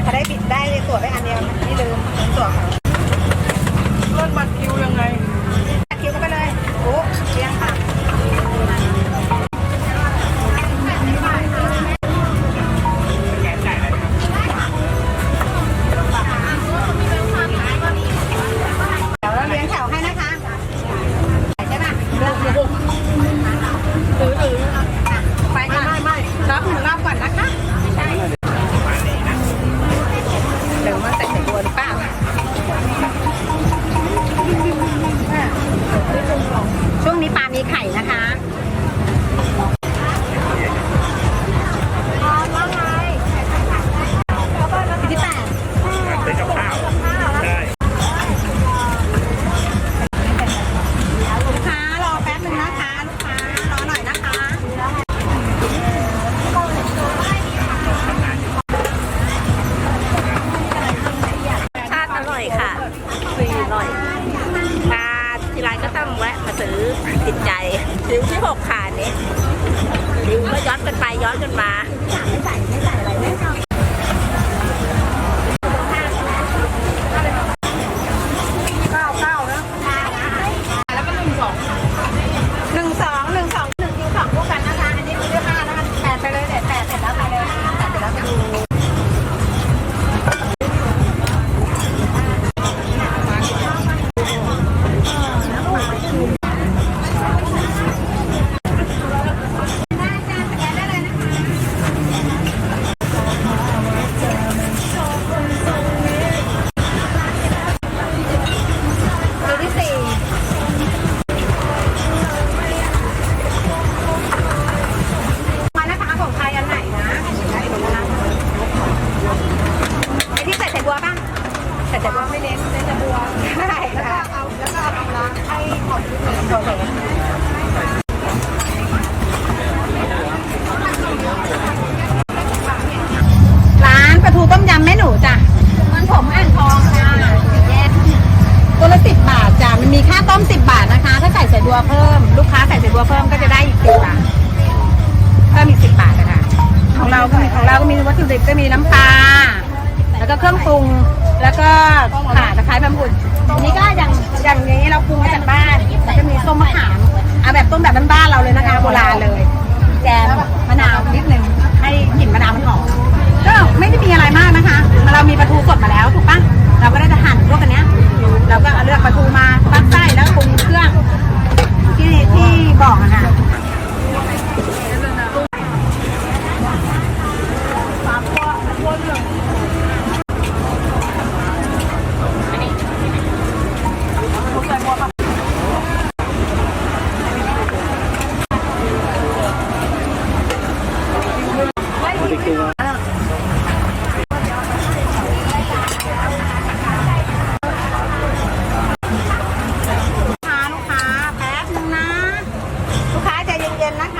แต่เขได้บิดได้ในวนไปอันเดียวไม่ลืมส่วนเขาเลื่อนบัตรคิวยังไง ทีไรก็ต้องแวะมาซื้อติดใจริ้วที่หกขานี้ริ้วก็ย้อนกันไปย้อนกันมา สิบบาทจ้ะมันมีค่าต้มสิบบาทนะคะ ถ้าใส่ใส่บัวเพิ่ม ลูกค้าใส่ใส่บัวเพิ่มก็จะได้อีกสิบบาทเพิ่มอีกสิบบาทนะคะของเราก็มีของเราก็มีวัตถุดิบก็มีน้ำปลาแล้วก็เครื่องปรุงแล้วก็ข่าตะไคร้ใบมะกรูอันนี้ก็อย่างอย่างนี้เราปรุงมาจากบ้านแล้วก็มีต้มมะขามเอาแบบต้มแบบบ้านๆเราเลยนะคะโบราณเลย แจม ตัวลูกค้าแป๊บนึงนะ ลูกค้าใจเย็นๆนะคะ